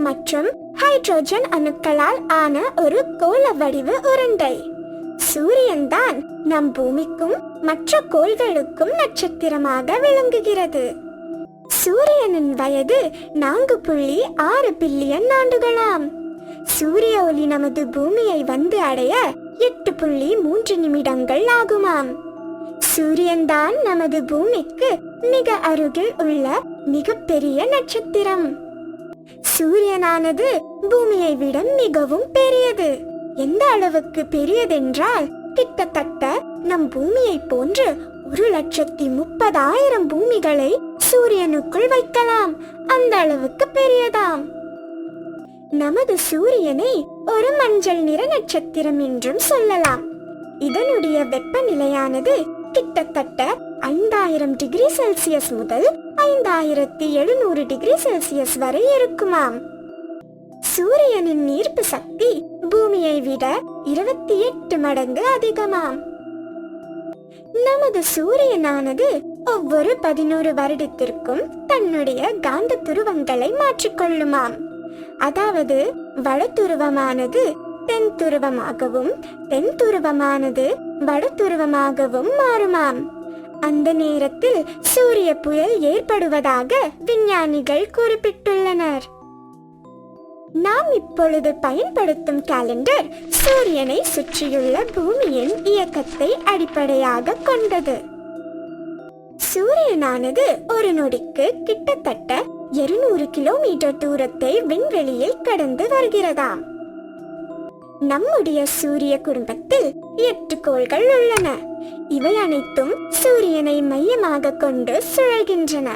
மற்றும் ஹைட்ரோஜன் அணுக்களால் ஆன ஒரு கோள வடிவ உருண்டை. சூரியன் தான் நம் பூமிக்கும் மற்ற கோள்களுக்கும் நட்சத்திரமாக விளங்குகிறது. சூரியனின் வயது நான்கு புள்ளி ஆறு பில்லியன் ஆண்டுகளாம். சூரிய ஒளி நமது பூமியை வந்து அடைய எட்டு புள்ளி மூன்று நிமிடங்கள் ஆகுமாம். சூரியன்தான் நமது பூமிக்கு மிக அருகில் உள்ள மிகப்பெரிய நட்சத்திரம். சூரியனானது பூமியை விட மிகவும் பெரியது. எந்த அளவுக்கு பெரியதென்றால் கிட்டத்தட்ட நம் பூமியை போன்று ஒரு லட்சத்தி முப்பதாயிரம் பூமிகளை சூரியனுக்குள் வைக்கலாம். அந்த அளவுக்கு பெரியதாம். நமது சூரியனை ஒரு மஞ்சள் நிற நட்சத்திரம் என்றும் சொல்லலாம். இதனுடைய வெப்பநிலையானது கிட்டத்தட்ட ஐந்தாயிரம் டிகிரி செல்சியஸ் முதல் ஐந்தாயிரத்தி எழுநூறு டிகிரி செல்சியஸ் வரை இருக்குமாம். சூரியனின் ஈர்ப்பு சக்தி பூமியை விட இருபத்தி எட்டு மடங்கு அதிகமாம். நமது சூரியனானது ஒவ்வொரு பதினோரு வருடத்திற்கும் தன்னுடைய காந்த துருவங்களை மாற்றிக்கொள்ளுமாம் அதாவது வட துருவமானது தென் துருவமாகவும் தென் துருவமானது வடதுருவமாகவும் மாறுமாம். அந்த நேரத்தில் சூரிய புயல் ஏற்படுவதாக விஞ்ஞானிகள் குறிப்பிட்டுள்ளனர். நாம் இப்பொழுது பயன்படுத்தும் கேலண்டர் சூரியனை சுற்றியுள்ள பூமியின் இயக்கத்தை அடிப்படையாக கொண்டது. சூரியனானது ஒரு நொடிக்கு கிட்டத்தட்ட 200 கிலோமீட்டர் தூரத்தை விண்வெளியில் கடந்து வருகிறதாம். நம்முடைய சூரிய குடும்பத்தில் எட்டு கோள்கள் உள்ளன. இவை அனைத்தும் சூரியனை மையமாக கொண்டு சுழல்கின்றன.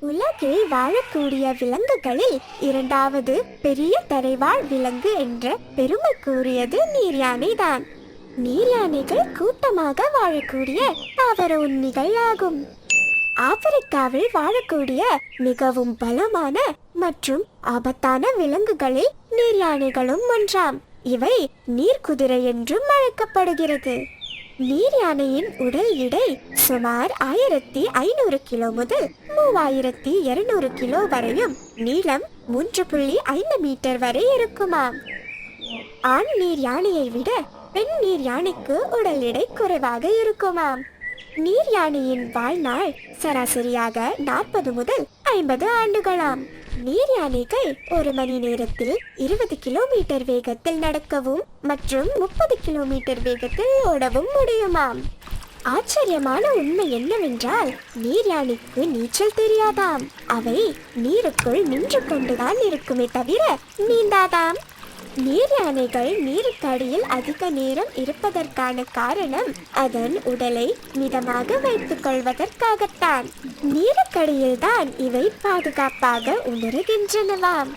உலகில் வாழக்கூடிய விலங்குகளில் இரண்டாவது பெரிய தரைவாழ் விலங்கு என்ற பெருமைக்குரியது நீர்யானைதான் நீர்யானைகள் கூட்டமாக வாழக்கூடிய தாவர உண்ணிகள் ஆகும். ஆப்பிரிக்காவில் வாழக்கூடிய மிகவும் பலமான மற்றும் ஆபத்தான விலங்குகளில் நீர்யானைகளும் ஒன்றாம். இவை நீர்க்குதிரை என்றும் அழைக்கப்படுகிறது. நீர் யானையின் உடல் எடை சுமார் ஆயிரத்தி ஐநூறு கிலோ முதல் மூவாயிரத்தி இருநூறு கிலோ வரையும் நீளம் மூன்று புள்ளி ஐந்து மீட்டர் வரை இருக்குமாம். ஆண் நீர் யானையை விட பெண் நீர் யானைக்கு உடல் எடை குறைவாக இருக்குமாம். நீர் யானையின் வாழ்நாள் சராசரியாக நாற்பது முதல் ஐம்பது ஆண்டுகளாம். நீர் யானைகள் ஒரு மணி நேரத்தில் இருபது கிலோமீட்டர் வேகத்தில் நடக்கவும் மற்றும் முப்பது கிலோமீட்டர் வேகத்தில் ஓடவும் முடியுமாம். ஆச்சரியமான உண்மை என்னவென்றால் நீர் யானைக்கு நீச்சல் தெரியாதாம். அவை நீருக்குள் நின்று கொண்டுதான் இருக்குமே தவிர நீந்தாதாம். நீர் யானைகள் நீருக்கடியில் அதிக நேரம் இருப்பதற்கான காரணம் அதன் உடலை மிதமாக வைத்துக் கொள்வதற்காகத்தான். நீருக்கடியில்தான் இவை பாதுகாப்பாக உணர்கின்றனவாம்.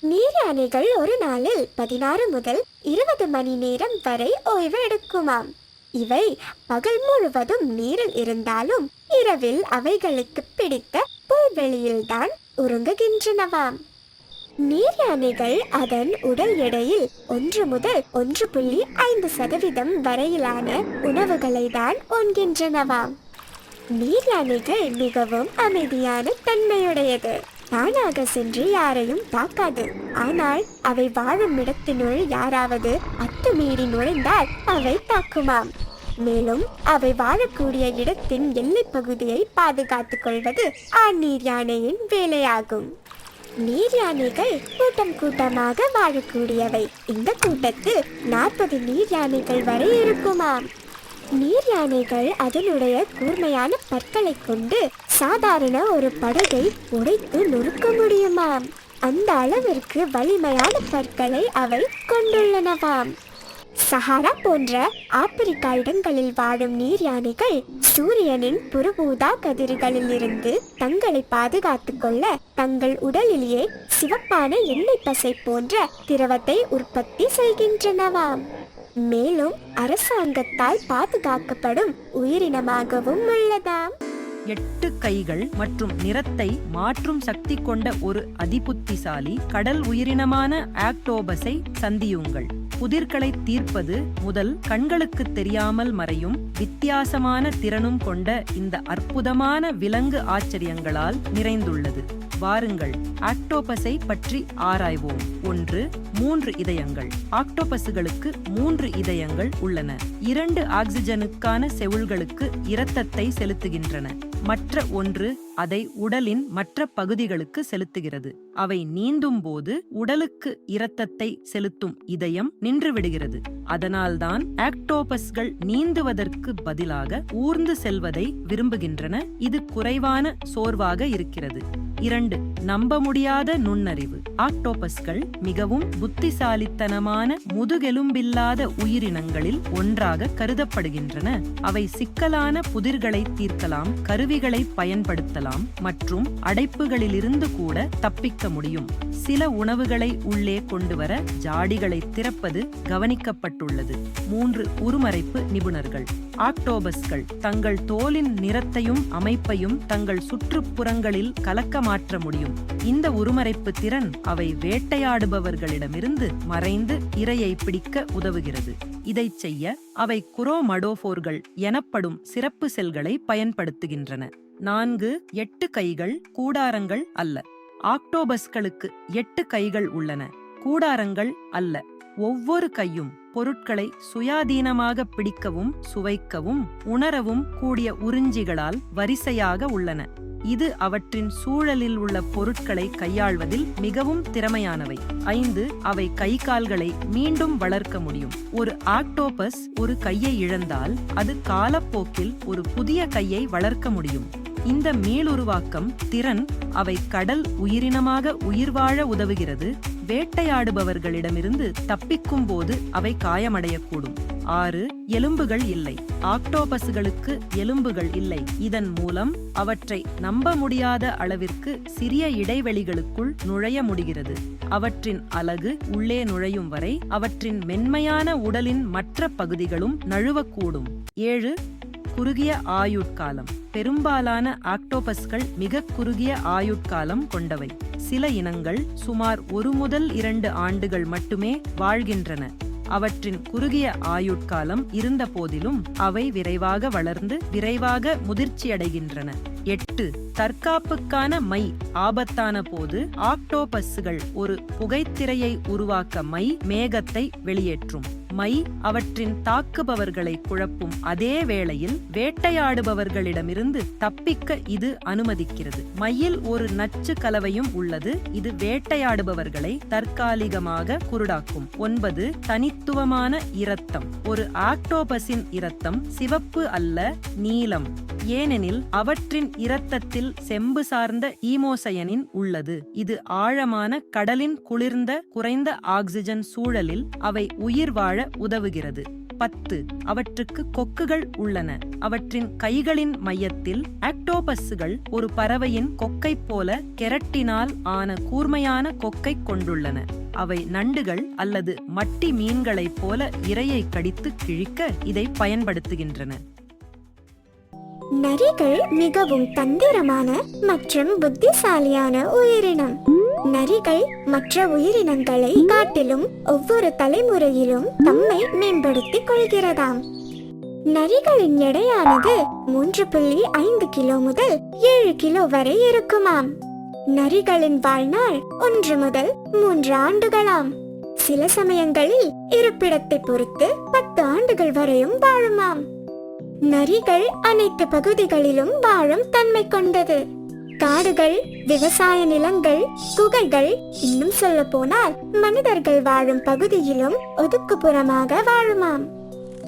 நீர் யானைகள் ஒரு நாளில் பதினாறு முதல் இருபது மணி நேரம் வரை ஓய்வு எடுக்குமாம். இவை பகல் முழுவதும் நீரில் இருந்தாலும் இரவில் அவைகளுக்கு பிடித்த புல்வெளியில்தான் உறங்குகின்றனவாம். நீர் யானைகள் அதன் உடல் எடையில் ஒன்று முதல் ஒன்று புள்ளி ஐந்து சதவீதம் வரையிலான உணவுகளை தான் உண்கின்றனவாம். நீர் யானைகள் மிகவும் அமைதியான தன்மையுடையது. தானாக சென்று யாரையும் தாக்காது ஆனால் அவை வாழும் இடத்தினுள் யாராவது அத்துமீறி நுழைந்தால் அவை தாக்குமாம். மேலும் அவை வாழக்கூடிய இடத்தின் எல்லைப் பகுதியை பாதுகாத்துக் கொள்வது ஆண் நீர் யானையின் வேலையாகும். நீர் யானைகள் கூட்டம் கூட்டமாக வாழக்கூடியவை. இந்த கூட்டத்தில் நாற்பது நீர் யானைகள் வரை இருக்குமாம் நீர் யானைகள் அதனுடைய கூர்மையான பற்களை கொண்டு சாதாரண ஒரு படகை உடைத்து நொறுக்க முடியுமாம் அந்த அளவிற்கு வலிமையான பற்களை அவை கொண்டுள்ளனவாம். சஹாரா போன்ற ஆப்பிரிக்கா இடங்களில் வாழும் நீர் யானைகள் சூரியனின் புறபூதா கதிர்களில் இருந்து தங்களை பாதுகாத்துக் கொள்ள தங்கள் உடலிலேயே சிவப்பான எண்ணெய் பசை போன்ற திரவத்தை உற்பத்தி செய்கின்றனவாம். மேலும் அரசாங்கத்தால் பாதுகாக்கப்படும் உயிரினமாகவும் உள்ளதாம். எட்டு கைகள் மற்றும் நிறத்தை மாற்றும் சக்தி கொண்ட ஒரு அதிபுத்திசாலி கடல் உயிரினமான ஆக்டோபஸை சந்தியுங்கள். புதிர்களை தீர்ப்பது முதல் கண்களுக்கு தெரியாமல் மறையும் வித்தியாசமான திறனும் கொண்ட இந்த அற்புதமான விலங்கு ஆச்சரியங்களால் நிறைந்துள்ளது. வாருங்கள். ஆக்டோபஸை பற்றி ஆராய்வோம். ஒன்று மூன்று இதயங்கள். ஆக்டோபஸுகளுக்கு மூன்று இதயங்கள் உள்ளன. இரண்டு ஆக்சிஜனுக்கான செவுள்களுக்கு இரத்தத்தை செலுத்துகின்றன. மற்ற ஒன்று அதை உடலின் மற்ற பகுதிகளுக்கு செலுத்துகிறது. அவை நீந்தும் போது உடலுக்கு இரத்தத்தை செலுத்தும் இதயம் நின்றுவிடுகிறது. அதனால்தான் ஆக்டோபஸ்கள் நீந்துவதற்கு பதிலாக ஊர்ந்து செல்வதை விரும்புகின்றன. இது குறைவான சோர்வாக இருக்கிறது. இரண்டு நம்ப முடியாத நுண்ணறிவு. ஆக்டோபஸ்கள் மிகவும் புத்திசாலித்தனமான முதுகெலும்பில்லாத உயிரினங்களில் ஒன்றாக கருதப்படுகின்றன. அவை சிக்கலான புதிர்களை தீர்க்கலாம் கருவிகளை பயன்படுத்தலாம் மற்றும் அடைப்புகளிலிருந்து கூட தப்பிக்க முடியும். சில உணவுகளை உள்ளே கொண்டுவர ஜாடிகளை திறப்பது கவனிக்கப்பட்டுள்ளது. மூன்று உருமறைப்பு நிபுணர்கள். ஆக்டோபஸ்கள் தங்கள் தோலின் நிறத்தையும் அமைப்பையும் தங்கள் சுற்றுப்புறங்களில் கலக்க மாற்ற முடியும். இந்த உருமறைப்பு திறன் அவை வேட்டையாடுபவர்களிடமிருந்து மறைந்து இரையை பிடிக்க உதவுகிறது. இதைச் செய்ய அவை குரோமடோஃபோர்கள் எனப்படும் சிறப்பு செல்களை பயன்படுத்துகின்றன. நான்கு எட்டு கைகள் கூடாரங்கள் அல்ல. ஆக்டோபஸ்களுக்கு எட்டு கைகள் உள்ளன. கூடாரங்கள் அல்ல. ஒவ்வொரு கையும் பொருட்களை சுயாதீனமாக பிடிக்கவும் சுவைக்கவும் உணரவும் கூடிய உறிஞ்சிகளால் வரிசையாக உள்ளன. இது அவற்றின் சூழலில் உள்ள பொருட்களை கையாள்வதில் மிகவும் திறமையானவை. ஐந்து அவை கை கால்களை மீண்டும் வளர்க்க முடியும். ஒரு ஆக்டோபஸ் ஒரு கையை இழந்தால் அது காலப்போக்கில் ஒரு புதிய கையை வளர்க்க முடியும். இந்த மீளுருவாக்கம் திறன் அவை கடல் உயிரினமாக உயிர் வாழ உதவுகிறது. வேட்டையாடுபவர்களிடமிருந்து தப்பிக்கும் போது அவை காயமடையக்கூடும். ஆறு எலும்புகள் இல்லை. ஆக்டோபஸ்களுக்கு எலும்புகள் இல்லை. இதன் மூலம் அவற்றை நம்ப முடியாத அளவிற்கு சிறிய இடைவெளிகளுக்குள் நுழைய முடிகிறது. அவற்றின் அலகு உள்ளே நுழையும் வரை அவற்றின் மென்மையான உடலின் மற்ற பகுதிகளும் நழுவக்கூடும். ஏழு குறுகிய ஆயுட்காலம். பெரும்பாலான ஆக்டோபஸ்கள் மிக குறுகிய ஆயுட்காலம் கொண்டவை. சில இனங்கள் சுமார் ஒரு முதல் இரண்டு ஆண்டுகள் மட்டுமே வாழ்கின்றன. அவற்றின் குறுகிய ஆயுட்காலம் இருந்த போதிலும் அவை விரைவாக வளர்ந்து விரைவாக முதிர்ச்சியடைகின்றன. எட்டு தற்காப்புக்கான மை ஆபத்தான போது ஆக்டோபஸ்கள் ஒரு புகைத்திரையை உருவாக்க மை மேகத்தை வெளியேற்றும். மை அவற்றின் தாக்குபவர்களை குழப்பும் அதே வேளையில் வேட்டையாடுபவர்களிடமிருந்து தப்பிக்க இது அனுமதிக்கிறது. மையில் ஒரு நச்சு கலவையும் உள்ளது. இது வேட்டையாடுபவர்களை தற்காலிகமாக குருடாக்கும். ஒன்பது தனித்துவமான இரத்தம். ஒரு ஆக்டோபஸின் இரத்தம் சிவப்பு அல்ல நீலம். ஏனெனில் அவற்றின் இரத்தத்தில் செம்பு சார்ந்த ஈமோசயனின் உள்ளது. இது ஆழமான கடலின் குளிர்ந்த குறைந்த ஆக்சிஜன் சூழலில் அவை உயிர் வாழ உதவுகிறது. பத்து அவற்றுக்கு கொக்குகள் உள்ளன. அவற்றின் கைகளின் மையத்தில் ஆக்டோபஸ்கள் ஒரு பறவையின் கொக்கை போல கெரட்டினால் ஆன கூர்மையான கொக்கை கொண்டுள்ளன. அவை நண்டுகள் அல்லது மட்டி மீன்களைப் போல இரையை கடித்து கிழிக்க இதை பயன்படுத்துகின்றன. நரிகள் மிகவும் தந்திரமான மற்றும் புத்திசாலியான உயிரினம். நரிகள் மற்ற உயிரினங்களை காட்டிலும் ஒவ்வொரு தலைமுறையிலும் தம்மை மேம்படுத்திக் கொள்கிறதாம். நரிகளின் எடையானது மூன்று புள்ளி ஐந்து கிலோ முதல் ஏழு கிலோ வரை இருக்குமாம். நரிகளின் வாழ்நாள் ஒன்று முதல் மூன்று ஆண்டுகளாம். சில சமயங்களில் இருப்பிடத்தை பொறுத்து பத்து ஆண்டுகள் வரையும் வாழுமாம். நரிகள் அனைத்து பகுதிகளிலும் வாழும் தன்மை கொண்டது. காடுகள் விவசாய நிலங்கள் குகைகள் இன்னும் சொல்ல போனால் மனிதர்கள் வாழும் பகுதியிலும் ஒதுக்குப்புறமாக வாழுமாம்.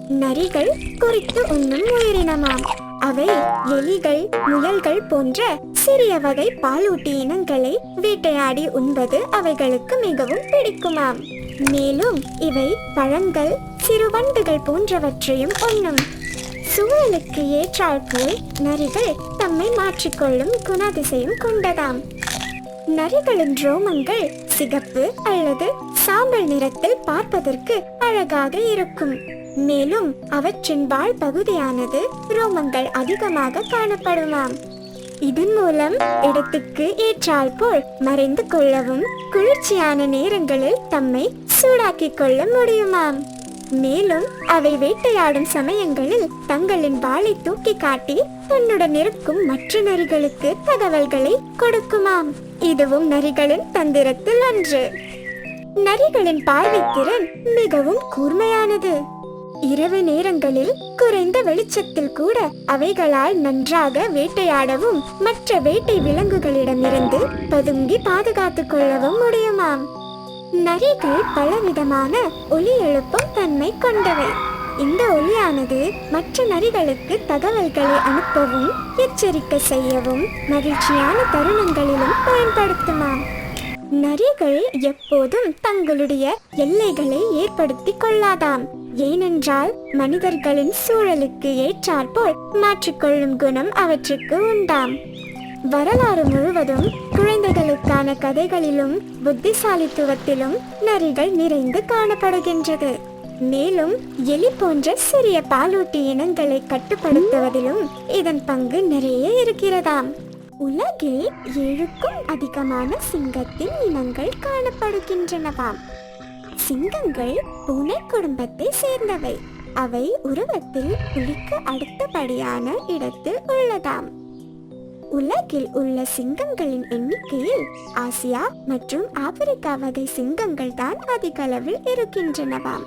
நரிகள் குறித்து உண்ணும் உயிரினமாம். அவை எலிகள் முயல்கள் போன்ற சிறிய வகை பாலூட்டி இனங்களை வேட்டையாடி உண்பது அவைகளுக்கு மிகவும் பிடிக்குமாம். மேலும் இவை பழங்கள் சிறுவண்டுகள் போன்றவற்றையும் உண்ணும். சூழலுக்கு ஏற்றாற்போல் நரிகள் தம்மை மாற்றிக்கொள்ளும் குணாதிசயம் கொண்டதாம். நரிகளின் ரோமங்கள் சிகப்பு அல்லது சாம்பல் நிறத்தில் பார்ப்பதற்கு அழகாக இருக்கும். மேலும் அவற்றின் வாழ் பகுதியானது ரோமங்கள் அதிகமாக காணப்படுமாம். இதன் மூலம் இடத்துக்கு ஏற்றால் போல் மறைந்து கொள்ளவும் குளிர்ச்சியான நேரங்களில் தம்மை சூடாக்கிக் கொள்ள முடியுமாம். மேலும் அவை வேட்டையாடும் சமயங்களில் தங்களின் வாளை தூக்கி காட்டி தன்னுடன் இருக்கும் மற்ற நரிகளுக்கு தகவல்களை கொடுக்குமாம். இதுவும் நரிகளின் தந்திரத்தில் ஒன்று நரிகளின் பார்வைத்திறன் மிகவும் கூர்மையானது. இரவு நேரங்களில் குறைந்த வெளிச்சத்தில் கூட அவைகளால் நன்றாக வேட்டையாடவும் மற்ற வேட்டை விலங்குகளிடமிருந்து பதுங்கி பாதுகாத்துக் கொள்ளவும் முடியுமாம். நரிகள் பலவிதமான ஒலி எழுப்பும் தன்மை கொண்டவை. இந்த ஒலியானது மற்ற நரிகளுக்கு தகவல்களை அனுப்பவும் எச்சரிக்கை செய்யவும் மகிழ்ச்சியான தருணங்களிலும் பயன்படுத்துமாம். நரிகள் எப்போதும் தங்களுடைய எல்லைகளை ஏற்படுத்திக் கொள்ளாதாம். ஏனென்றால் மனிதர்களின் சூழலுக்கு ஏற்றாற்போல் மாற்றிக்கொள்ளும் குணம் அவற்றுக்கு உண்டாம். வரலாறு முழுவதும் குழந்தைகளுக்கான கதைகளிலும் புத்திசாலித்துவத்திலும் நரிகள் நிறைந்து காணப்படுகின்றது. மேலும் எலி போன்ற சிறிய பாலூட்டி இனங்களை கட்டுப்படுத்துவதிலும் இதன் பங்கு நிறைய இருக்கிறதாம். உலகில் ஏழுக்கும் அதிகமான சிங்கத்தின் இனங்கள் காணப்படுகின்றனவாம். சிங்கங்கள் பூனை குடும்பத்தை சேர்ந்தவை. அவை உருவத்தில் புலிக்கு அடுத்தபடியான இடத்தில் உள்ளதாம். உலகில் உள்ள சிங்கங்களின் எண்ணிக்கையில் ஆசியா மற்றும் ஆப்பிரிக்கா வகை சிங்கங்கள் தான் அதிக அளவில் இருக்கின்றனவாம்.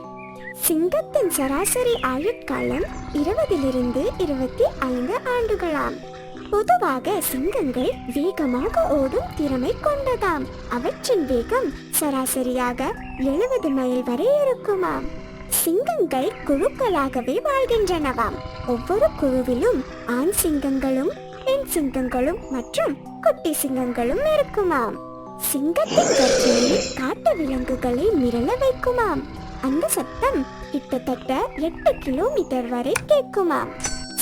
சிங்கத்தின் சராசரி ஆயுட்காலம் இருபதிலிருந்து இருபத்தி ஐந்து ஆண்டுகளாம். பொதுவாக சிங்கங்கள் வேகமாக ஓடும் திறமை கொண்டதாம். அவற்றின் வேகம் சராசரியாக எழுபது மைல் வரை இருக்குமாம். சிங்கங்கள் குழுக்களாகவே வாழ்கின்றனவாம். ஒவ்வொரு குழுவிலும் ஆண் சிங்கங்களும் பெண் சிங்கங்களும் மற்றும் குட்டி சிங்கங்களும் இருக்குமாம். சிங்கத்தின் கர்ஜனை காட்டு விலங்குகளை மிரள வைக்குமாம். அந்த சத்தம் கிட்டத்தட்ட எட்டு கிலோமீட்டர் வரை கேட்குமாம்.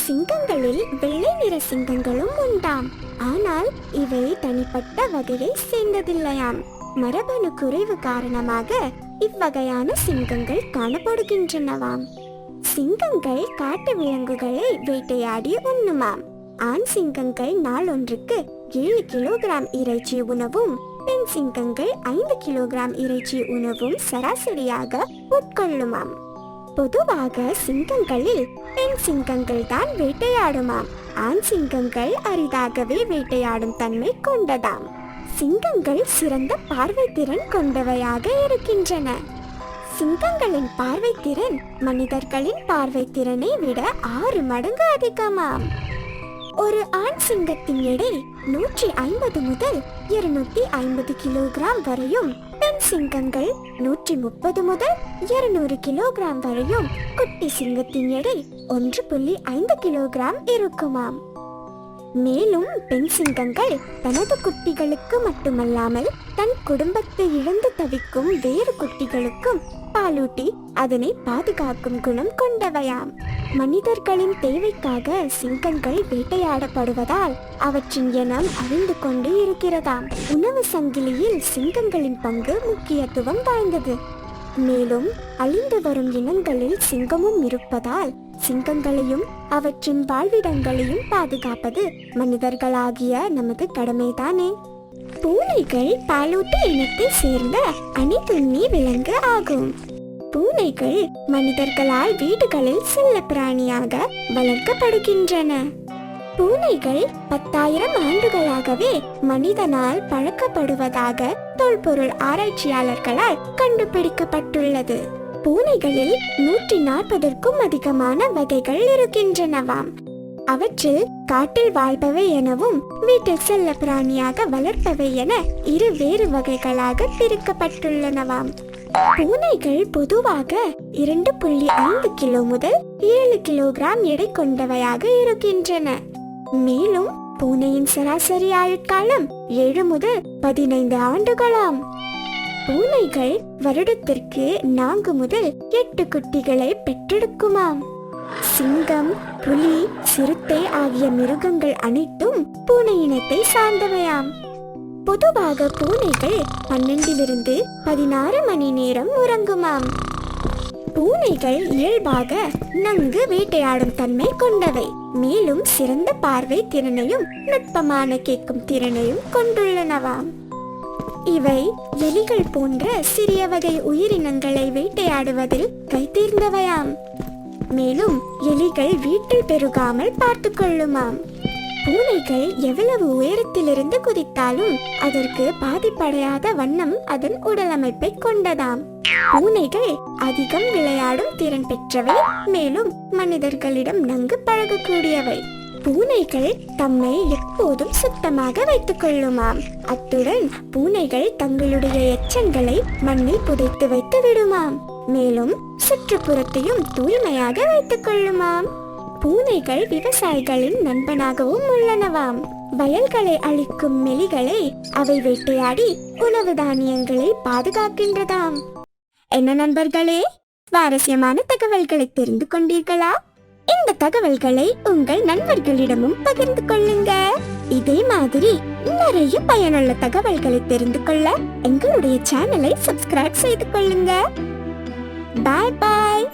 சிங்கங்களில் வெள்ளை நிற சிங்கங்களும் உண்டாம். ஆனால் இவை தனிப்பட்ட வகையை சேர்ந்ததில்லையாம். மரபணு குறைவு காரணமாக இவ்வகையான சிங்கங்கள் காணப்படுகின்றனவாம். சிங்கங்கள் காட்டு விலங்குகளை வேட்டையாடி உண்ணுமாம். ஆண் சிங்கங்கள் நாளொன்றுக்கு ஏழு கிலோகிராம் இறைச்சி உணவும் பெண் சிங்கங்கள் ஐந்து கிலோகிராம் இறைச்சி உணவும் சராசரியாக உட்கொள்ளுமாம். பொதுவாக சிங்கங்களில் பெண் சிங்கங்கள் தான் வேட்டையாடுமாம். ஆண் சிங்கங்கள் அரிதாகவே வேட்டையாடும் தன்மை கொண்டதாம். சிங்கங்கள் சிறந்த பார்வை திறன் கொண்டவையாக இருக்கின்றன. சிங்கங்களின் பார்வை திறன் மனிதர்களின் பார்வை திறனை விட ஆறு மடங்கு அதிகமாம். ஒரு ஆண் சிங்கத்தின் எடை நூற்றி ஐம்பது முதல் இருநூத்தி ஐம்பது கிலோகிராம் வரையும். பெண் சிங்கங்கள் நூற்றி முப்பது முதல் இருநூறு கிலோகிராம் வரையும். குட்டி சிங்கத்தின் எடை ஒன்று புள்ளி ஐந்து கிலோகிராம் இருக்குமாம். மேலும் பெண் சிங்கங்கள் தனது குட்டிகளுக்கு மட்டுமல்லாமல் தன் குடும்பத்தை இழந்து தவிக்கும் வேறு குட்டிகளுக்கும் பாலூட்டி அதனை பாதுகாக்கும் குணம் கொண்டவையாம். மனிதர்களின் தேவைக்காக சிங்கங்கள் வேட்டையாடப்படுவதால் அவற்றின் இனம் அழிந்து கொண்டு இருக்கிறதாம். உணவு சங்கிலியில் சிங்கங்களின் பங்கு முக்கியத்துவம் வாய்ந்தது. மேலும் அழிந்து வரும் இனங்களில் சிங்கமும் இருப்பதால் சிங்கங்களையும் அவற்றின் வாழ்விடங்களையும் பாதுகாப்பது மனிதர்களாகிய நமது கடமைதானே. பூனைகள் பாலூட்டி இனத்தை சேர்ந்த அணிதுண்ணி விலங்கு ஆகும். பூனைகள் மனிதர்களால் வீடுகளில் செல்ல பிராணியாக வளர்க்கப்படுகின்றன. பூனைகள் பத்தாயிரம் ஆண்டுகளாகவே மனிதனால் பழக்கப்படுவதாக தொல்பொருள் ஆராய்ச்சியாளர்களால் கண்டுபிடிக்கப்பட்டுள்ளது. பூனைகளில் நூற்றி நாற்பதற்கும் அதிகமான வகைகள் இருக்கின்றனவாம். அவற்றில் காட்டில் வாழ்பவை எனவும் வீட்டில் செல்ல பிராணியாக வளர்ப்பவை என இரு வேறு வகைகளாக பிரிக்கப்பட்டுள்ளனவாம். பூனைகள் பொதுவாக இரண்டு புள்ளி ஐந்து கிலோ முதல் ஏழு கிலோகிராம் எடை கொண்டவையாக இருக்கின்றன. மேலும் பூனையின் சராசரி ஆயுட்காலம் ஏழு முதல் பதினைந்து ஆண்டுகளாம். பூனைகள் வருடத்திற்கு நான்கு முதல் எட்டு குட்டிகளை பெற்றெடுக்குமாம். சிங்கம் புலி சிறுத்தை ஆகிய மிருகங்கள் அனைத்தும் பூனை இனத்தை சார்ந்தவையாம். பொதுவாக பூனைகள் பன்னெண்டிலிருந்து பதினாறு மணி நேரம் உறங்குமாம். பூனைகள் இயல்பாக நன்கு வேட்டையாடும் தன்மை கொண்டவை. மேலும் சிறந்த பார்வை திறனையும் நுட்பமான கேட்கும் திறனையும் கொண்டுள்ளனவாம் இவை எலிகள் போன்ற சிறிய வகை உயிரினங்களை வேட்டையாடுவதில் கைதேர்ந்தவையாம் மேலும் எலிகள் வீட்டில் பெருகாமல் பார்த்து கொள்ளுமாம். பூனைகள் எவ்வளவு உயரத்திலிருந்து குதித்தாலும் அதற்கு பாதிப்படையாத வண்ணம் அதன் உடலமைப்பை கொண்டதாம். பூனைகள் அதிகம் விளையாடும் திறன் பெற்றவை மேலும் மனிதர்களிடம் நன்கு பழகக்கூடியவை. பூனைகள் தம்மை எப்போதும் சுத்தமாக வைத்துக் கொள்ளுமாம். அத்துடன் பூனைகள் தங்களுடைய எச்சங்களை மண்ணில் புதைத்து வைத்து விடுமாம். மேலும் சுற்றுப்புறத்தையும் தூய்மையாக வைத்துக் கொள்ளுமாம். பூனைகள் விவசாயிகளின் நண்பனாகவும் உள்ளனவாம். வயல்களை அழிக்கும் மெலிகளை அவை வேட்டையாடி உணவு தானியங்களை பாதுகாக்கின்றதாம். என்ன நண்பர்களே சுவாரஸ்யமான தகவல்களை தெரிந்து கொண்டீர்களா? இந்த தகவல்களை உங்கள் நண்பர்களிடமும் பகிர்ந்து கொள்ளுங்க. இதே மாதிரி நிறைய பயனுள்ள தகவல்களை தெரிந்து கொள்ள எங்களுடைய சேனலை சப்ஸ்கிரைப் செய்து கொள்ளுங்க. பாய் பாய்.